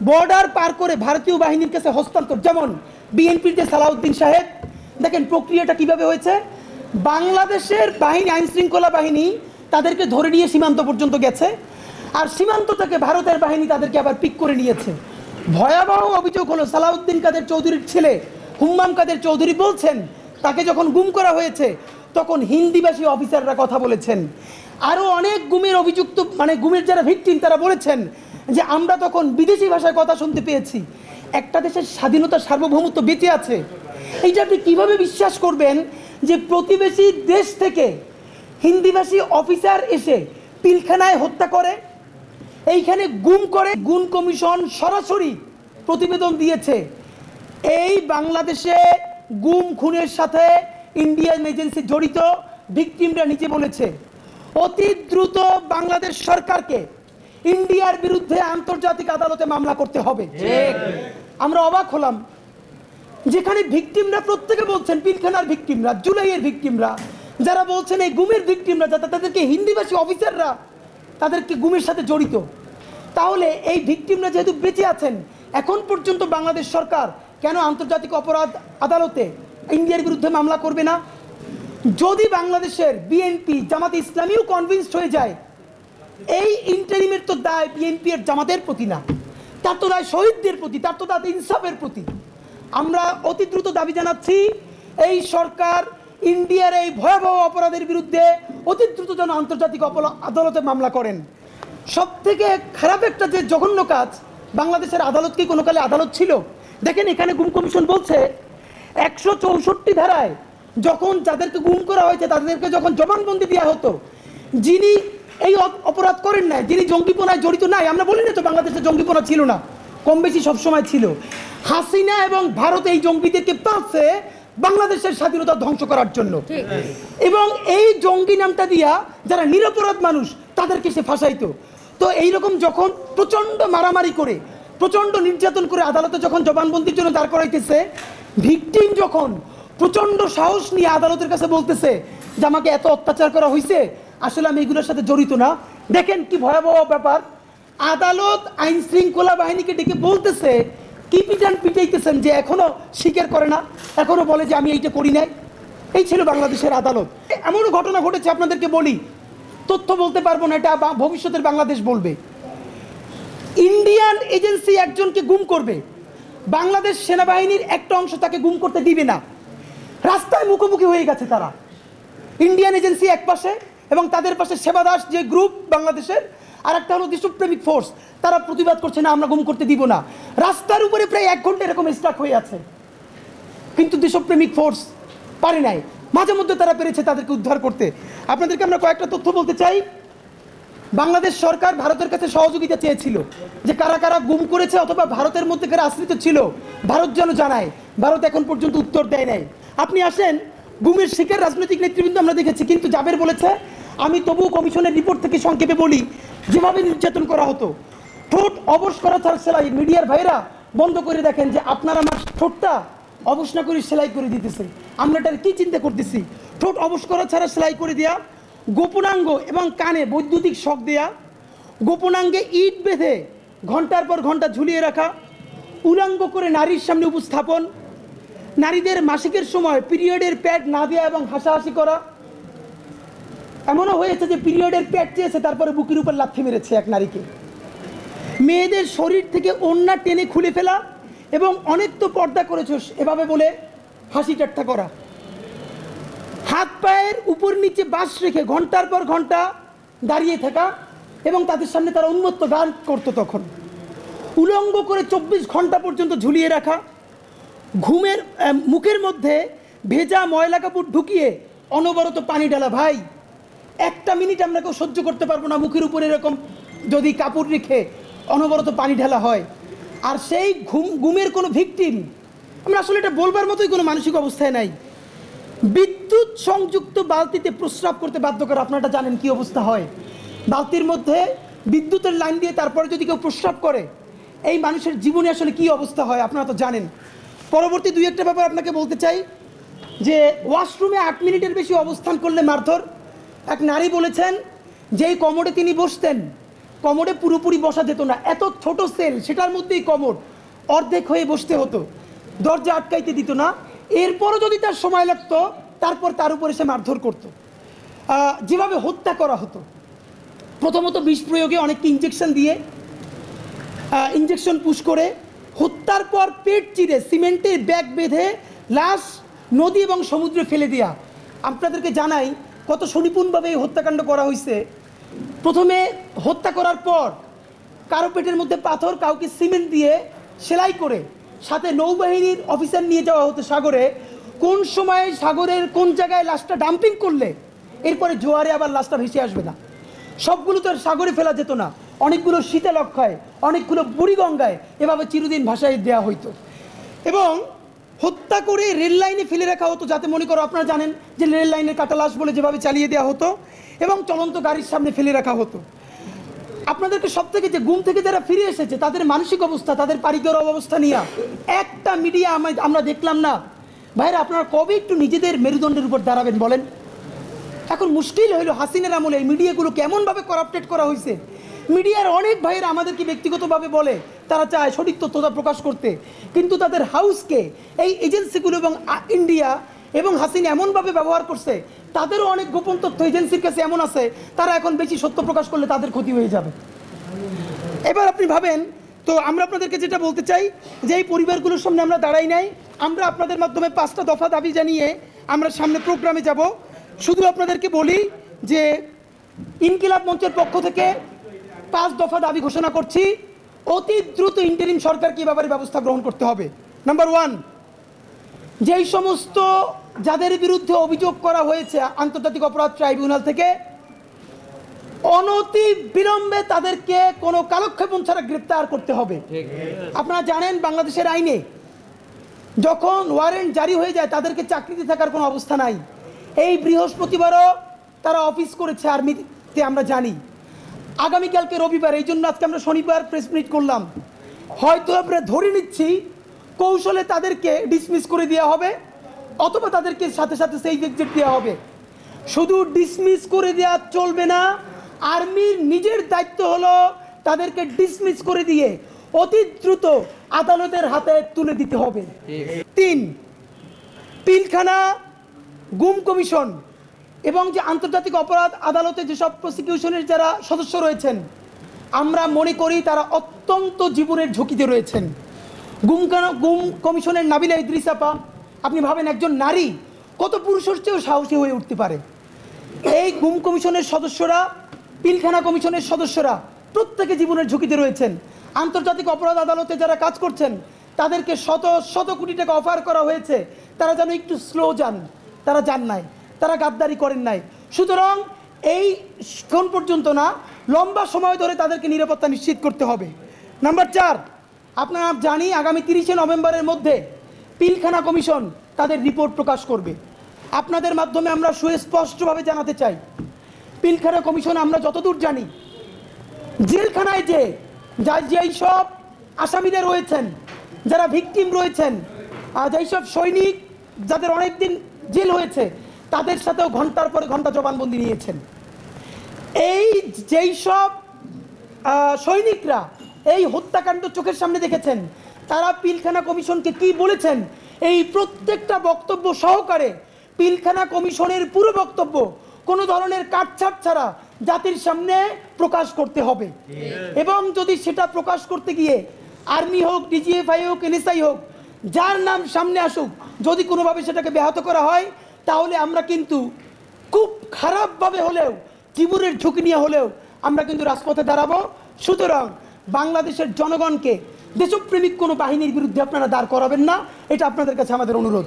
Border পার করে ভারতীয় বাহিনীর কাছে হস্তান্তর। যেমন বিএনপির যে সালাউদ্দিন সাহেব, দেখেন প্রক্রিয়াটা কীভাবে হয়েছে? বাংলাদেশের বাহিনী আইন শৃঙ্খলা বাহিনী তাদেরকে ধরে নিয়ে সীমান্ত পর্যন্ত গেছে, আর সীমান্ত থেকে ভারতের বাহিনী তাদেরকে আবার পিক করে নিয়েছে। ভয়াবহ অভিযোগ হলো, সালাউদ্দিন কাদের চৌধুরীর ছেলে হুম্মাম কাদের চৌধুরী বলছেন, তাকে যখন গুম করা হয়েছে, তখন হিন্দিভাষী অফিসাররা কথা বলেছেন। আরও অনেক গুমের অভিযুক্ত মানে গুমের যারা ভিকটিম তারা বলেছেন যে আমরা তখন বিদেশি ভাষায় কথা শুনতে পেয়েছি। একটা দেশের স্বাধীনতা সার্বভৌমত্ব বেঁচে আছে। এইটা আপনি কীভাবে বিশ্বাস করবেন যে প্রতিবেশী দেশ থেকে হিন্দিভাষী অফিসার এসে পিলখানায় হত্যা করে? এইখানে গুম করে গুম কমিশন সরাসরি প্রতিবেদন দিয়েছে। এই বাংলাদেশে গুম খুনের সাথে ইন্ডিয়ান এজেন্সি জড়িত, ভিকটিমরা নিচে বলেছে। অতি দ্রুত বাংলাদেশ সরকারকে ইন্ডিয়ার বিরুদ্ধে আন্তর্জাতিক আদালতে মামলা করতে হবে। আমরা অবাক হলাম। যেখানে ভিকটিমরা প্রত্যেকে বলছেন পিলখানার ভিকটিমরা জুলাইয়ের ভিকটিমরা যারা বলছেন এই গুমের ভিকটিমরা যাতে তাদেরকে হিন্দিভাষী অফিসাররা তাদেরকে গুমের সাথে জড়িত। তাহলে এই ভিকটিমরা যেহেতু বেঁচে আছেন এখন পর্যন্ত বাংলাদেশ সরকার কেন আন্তর্জাতিক অপরাধ আদালতে ইন্ডিয়ার বিরুদ্ধে মামলা করবে না? যদি বাংলাদেশের বিএনপি জামাত ইসলামীও কনভিন্সড হয়ে যায় এই ইন্টারিমের তো দায় বিএনপি এর জামাতের প্রতি না। তার তো দায় শহীদদের প্রতি, তার তো দায় ইনসাফের প্রতি। আমরা অতি দ্রুত দাবি জানাচ্ছি, এই সরকার ইন্ডিয়ার এই ভয়াবহ অপরাধের বিরুদ্ধে অতি দ্রুত যেন আন্তর্জাতিক আদালতে মামলা করেন। সব থেকে খারাপ একটা যে জঘন্য কাজ, বাংলাদেশের আদালত কি কোনো কালে আদালত ছিল? দেখেন এখানে গুম কমিশন বলছে, একশো চৌষট্টি ধারায় যখন যাদেরকে গুম করা হয়েছে, তাদেরকে যখন জবানবন্দি দেওয়া হতো, যিনি এই অপরাধ করেন নাই। যিনি জঙ্গিপনায় জড়িত নাই আমরা বলি না তো বাংলাদেশে জঙ্গিপনা ছিল না কম বেশি সবসময় ছিল। হাসিনা এবং ভারত এই জঙ্গিদেরকে পাচ্ছে বাংলাদেশের স্বাধীনতা ধ্বংস করার জন্য। এবং এই জঙ্গি নামটা দিয়া যারা নিরপরাধ মানুষ তাদেরকে সে ফাঁসাইতো। তো এইরকম যখন প্রচণ্ড মারামারি করে প্রচণ্ড নির্যাতন করে আদালতে যখন জবানবন্দির জন্য দাঁড় করাইতেছে ভিকটিম যখন প্রচণ্ড সাহস নিয়ে আদালতের কাছে বলতেছে যে আমাকে এত অত্যাচার করা হয়েছে আসলে আমি এগুলোর সাথে জড়িত না। দেখেন কি ভয়াবহ ব্যাপার। আদালত আইন শৃঙ্খলা বাহিনীকে ডেকে বলতেছে কি পিটান পিটাইতেছেন যে এখনও স্বীকার করে না, এখনও বলে যে আমি এইটা করি নাই। এই ছিল বাংলাদেশের আদালত। এমনও ঘটনা ঘটেছে, আপনাদেরকে বলি। তথ্য বলতে পারব না, এটা ভবিষ্যতের বাংলাদেশ বলবে। ইন্ডিয়ান এজেন্সি একজনকে গুম করবে। বাংলাদেশ সেনাবাহিনীর একটা অংশ তাকে গুম করতে দিবে না। রাস্তায় মুখোমুখি হয়ে গেছে তারা। ইন্ডিয়ান এজেন্সি এক পাশে এবং তাদের পাশে সেবাদাস যে গ্রুপ বাংলাদেশের আর একটা হলো দেশপ্রেমিক ফোর্স তারা প্রতিবাদ করছে, না, আমরা গুম করতে দিব না। রাস্তার উপরে প্রায় এক ঘণ্টা এরকম স্টাক হয়ে আছে। কিন্তু দেশপ্রেমিক ফোর্স পারে নাই। মাঝে মধ্যে তারা পেরেছে তাদেরকে উদ্ধার করতে। আপনাদেরকে আমরা কয়েকটা তথ্য বলতে চাই। বাংলাদেশ সরকার ভারতের কাছে সহযোগিতা চেয়েছিল যে কারা কারা গুম করেছে অথবা ভারতের মধ্যে কারা আশ্রিত ছিল, ভারত যেন জানায়। ভারত এখন পর্যন্ত উত্তর দেয় নাই। আপনি আসেন, গুমের শিকার রাজনৈতিক নেতৃবৃন্দ আমরা দেখেছি, কিন্তু জাবের বলেছে আমি তবু কমিশনের রিপোর্ট থেকে সংক্ষেপে বলি, যেভাবে নির্যাতন করা হতো, ঠোঁট অবশ করা ছাড়া সেলাই মিডিয়ার ভাইরা বন্ধ করে দেখেন যে আপনার আমার ঠোঁটটা অবশ না করে সেলাই করে দিতেছে। আমরা এটার কি চিন্তা করতেছি? ঠোঁট অবশ করা ছাড়া সেলাই করে দেয়া, গোপনাঙ্গ এবং কানে বৈদ্যুতিক শখ দেয়া, গোপনাঙ্গে ইট বেঁধে ঘণ্টার পর ঘণ্টা ঝুলিয়ে রাখা, উলাঙ্গ করে নারীর সামনে উপস্থাপন, নারীদের মাসিকের সময় পিরিয়ডের প্যাড না দেওয়া এবং হাসাহাসি করা এমনও হয়েছে যে পিরিয়ডের প্যাড চেয়েছে, তারপরে বুকের উপর লাথি মেরেছে এক নারীকে। মেয়েদের শরীর থেকে ওন্না টেনে খুলে ফেলা এবং অনেক তো পর্দা করেছ, এভাবে বলে হাসি ঠাট্টা করা। হাত পায়ের উপর নিচে বাস রেখে ঘণ্টার পর ঘণ্টা দাঁড়িয়ে থাকা এবং তাদের সামনে তারা উন্মত্ত গান করতো তখন। উলঙ্গ করে চব্বিশ ঘণ্টা পর্যন্ত ঝুলিয়ে রাখা, ঘুমের মুখের মধ্যে ভেজা ময়লা কাপড় ঢুকিয়ে অনবরত পানি ঢালা, ভাই একটা মিনিট আমরা কেউ সহ্য করতে পারব না, মুখের উপরে এরকম যদি কাপড় রেখে অনবরত পানি ঢালা হয়। আর সেই ঘুম, ঘুমের কোনো ভিকটিম আমরা আসলে এটা বলবার মতোই কোনো মানসিক অবস্থায় নাই। বিদ্যুৎ সংযুক্ত বালতিতে প্রস্রাব করতে বাধ্য করে, আপনারা জানেন কি অবস্থা হয়। বালতির মধ্যে বিদ্যুতের লাইন দিয়ে তারপরে যদি কেউ প্রস্রাব করে, এই মানুষের জীবনে আসলে কি অবস্থা হয়, আপনারা তো জানেন। পরবর্তী দুই একটা ব্যাপার আপনাকে বলতে চাই যে, ওয়াশরুমে আট মিনিটের বেশি অবস্থান করলে মারধর এক নারী বলেছেন, যেই কমোডে তিনি বসতেন, কমোডে পুরোপুরি বসা যেত না। এত ছোট সেল, সেটার মধ্যেই কমোড। অর্ধেক হয়ে বসতে হতো। দরজা আটকাইতে দিত না। এরপরও যদি তার সময় লাগতো, তারপর তার উপরে সে মারধর করতো। যেভাবে হত্যা করা হতো। প্রথমত বিষ প্রয়োগে অনেককে ইঞ্জেকশন দিয়ে ইঞ্জেকশন পুশ করে। হত্যার পর পেট চিরে সিমেন্টের ব্যাগ বেঁধে, লাশ নদী এবং সমুদ্রে ফেলে দেওয়া আপনাদেরকে জানাই কত সুনিপুণভাবে এই হত্যাকাণ্ড করা হয়েছে প্রথমে হত্যা করার পর কারও পেটের মধ্যে পাথর, কাউকে সিমেন্ট দিয়ে সেলাই করে সাথে নৌবাহিনীর অফিসার নিয়ে যাওয়া হতো সাগরে। কোন সময় সাগরের কোন জায়গায় লাশটা ডাম্পিং করলে এরপরে জোয়ারে আবার লাশটা ভেসে আসবে না। সবগুলো তো আর সাগরে ফেলা যেত না। অনেকগুলো শীতলক্ষায়, অনেকগুলো বুড়িগঙ্গায় এভাবে চিরদিন ভাষায় দেওয়া হইতো। এবং হত্যা করে রেল লাইনে ফেলে রাখা হতো, যাতে মনে করো আপনারা জানেন যে রেল লাইনের কাটা লাশ বলে যেভাবে চালিয়ে দেওয়া হতো এবং চলন্ত গাড়ির সামনে ফেলে রাখা হতো। আপনাদেরকে সব থেকে যে ঘুম থেকে যারা ফিরে এসেছে, তাদের মানসিক অবস্থা, তাদের পারিকর অবস্থা নিয়ে একটা মিডিয়া আমরা দেখলাম না। ভাইরা, আপনারা কবে একটু নিজেদের মেরুদণ্ডের উপর দাঁড়াবেন বলেন? এখন মুশকিল হইল হাসিনের আমলে এই মিডিয়াগুলো কেমনভাবে করাপ্টেড করা হয়েছে মিডিয়ার অনেক ভাইয়েরা আমাদেরকে ব্যক্তিগতভাবে বলে তারা চায় সঠিক তথ্যতা প্রকাশ করতে। কিন্তু তাদের হাউসকে, এই এজেন্সিগুলো এবং ইন্ডিয়া এবং হাসিনা এমনভাবে ব্যবহার করছে, তাদেরও অনেক গোপন তথ্য এজেন্সির কাছে এমন আছে, তারা এখন বেশি সত্য প্রকাশ করলে তাদের ক্ষতি হয়ে যাবে। এবার আপনি ভাবেন, তো আমরা আপনাদেরকে যেটা বলতে চাই, যে এই পরিবারগুলোর সামনে আমরা দাঁড়াই নাই, আমরা আপনাদের মাধ্যমে পাঁচটা দফা দাবি জানিয়ে আমরা সামনে প্রোগ্রামে যাব। শুধু আপনাদেরকে বলি যে, ইনকিলাব মঞ্চের পক্ষ থেকে পাঁচ দফা দাবি ঘোষণা করছি। অতি দ্রুত ইন্টারিম সরকারকে এ ব্যাপারে ব্যবস্থা গ্রহণ করতে হবে? নাম্বার ওয়ান যেই সমস্ত যাদের বিরুদ্ধে অভিযোগ করা হয়েছে আন্তর্জাতিক অপরাধ ট্রাইব্যুনাল থেকে অনতি বিলম্বে তাদেরকে কোনো কালক্ষেপণ ছাড়া গ্রেপ্তার করতে হবে। আপনারা জানেন বাংলাদেশের আইনে যখন ওয়ারেন্ট জারি হয়ে যায় তাদেরকে চাকরিতে থাকার কোনো অবস্থা নাই। এই বৃহস্পতিবারও তারা অফিস করেছে আর্মিতে আমরা জানি। আগামীকালকে রবিবার এই জন্য আজকে আমরা শনিবার প্রেস মিট করলাম। হয়তো আমরা ধরে নিচ্ছি কৌশলে তাদেরকে ডিসমিস করে দেওয়া হবে অথবা তাদেরকে সাথে সাথে সেই এক্সিট দেওয়া হবে। শুধু ডিসমিস করে দেওয়া চলবে না আর্মির নিজের দায়িত্ব হলো তাদেরকে ডিসমিস করে দিয়ে অতি দ্রুত আদালতের হাতে তুলে দিতে হবে। তিন পিলখানা গুম কমিশন। এবং যে আন্তর্জাতিক অপরাধ আদালতে যেসব প্রসিকিউশনের যারা সদস্য রয়েছেন, আমরা মনে করি তারা অত্যন্ত জীবনের ঝুঁকিতে রয়েছেন। গুম কানা- গুম কমিশনের নাবিলা ইদ্রিসাপা আপনি ভাবেন একজন নারী কত পুরুষের চেয়েও সাহসী হয়ে উঠতে পারে? এই গুম কমিশনের সদস্যরা, পিলখানা কমিশনের সদস্যরা প্রত্যেকে জীবনের ঝুঁকিতে রয়েছেন। আন্তর্জাতিক অপরাধ আদালতে যারা কাজ করছেন, তাদেরকে শত শত কোটি টাকা অফার করা হয়েছে। তারা যেন একটু স্লো যান, তারা যান নাই। তারা গাদ্দারি করেন নাই। সুতরাং এই কোন পর্যন্ত না, লম্বা সময় ধরে তাদেরকে নিরাপত্তা নিশ্চিত করতে হবে। নাম্বার চার, আপনারা জানি, আগামী তিরিশে নভেম্বরের মধ্যে পিলখানা কমিশন তাদের রিপোর্ট প্রকাশ করবে। আপনাদের মাধ্যমে আমরা সুস্পষ্টভাবে জানাতে চাই, পিলখানা কমিশন আমরা যতদূর জানি, জেলখানায় যে যা যেই সব আসামিদের রয়েছেন, যারা ভিকটিম রয়েছেন, আর যেই সব সৈনিক যাদের অনেক দিন জেল হয়েছে তাদের সাথেও ঘণ্টার পরে ঘণ্টা জবানবন্দি নিয়েছেন। এই যেই সব সৈনিকরা এই হত্যাকাণ্ড চোখের সামনে দেখেছেন তারা পিলখানা কমিশনকে কি বলেছেন? এই প্রত্যেকটা বক্তব্য সহকারে পিলখানা কমিশনের পুরো বক্তব্য কোনো ধরনের কাটছাট ছাড়া জাতির সামনে প্রকাশ করতে হবে। এবং যদি সেটা প্রকাশ করতে গিয়ে আর্মি হোক ডিজিএফআই হোক এনএসআই হোক যার নাম সামনে আসুক যদি কোনোভাবে সেটাকে ব্যাহত করা হয় তাহলে আমরা কিন্তু খুব খারাপভাবে হলেও জীবনের ঝুঁকি নিয়ে হলেও আমরা কিন্তু রাজপথে দাঁড়াবো। সুতরাং বাংলাদেশের জনগণকে দেশপ্রেমিক কোনো বাহিনীর বিরুদ্ধে আপনারা দাঁড় করাবেন না, এটা আপনাদের কাছে আমাদের অনুরোধ।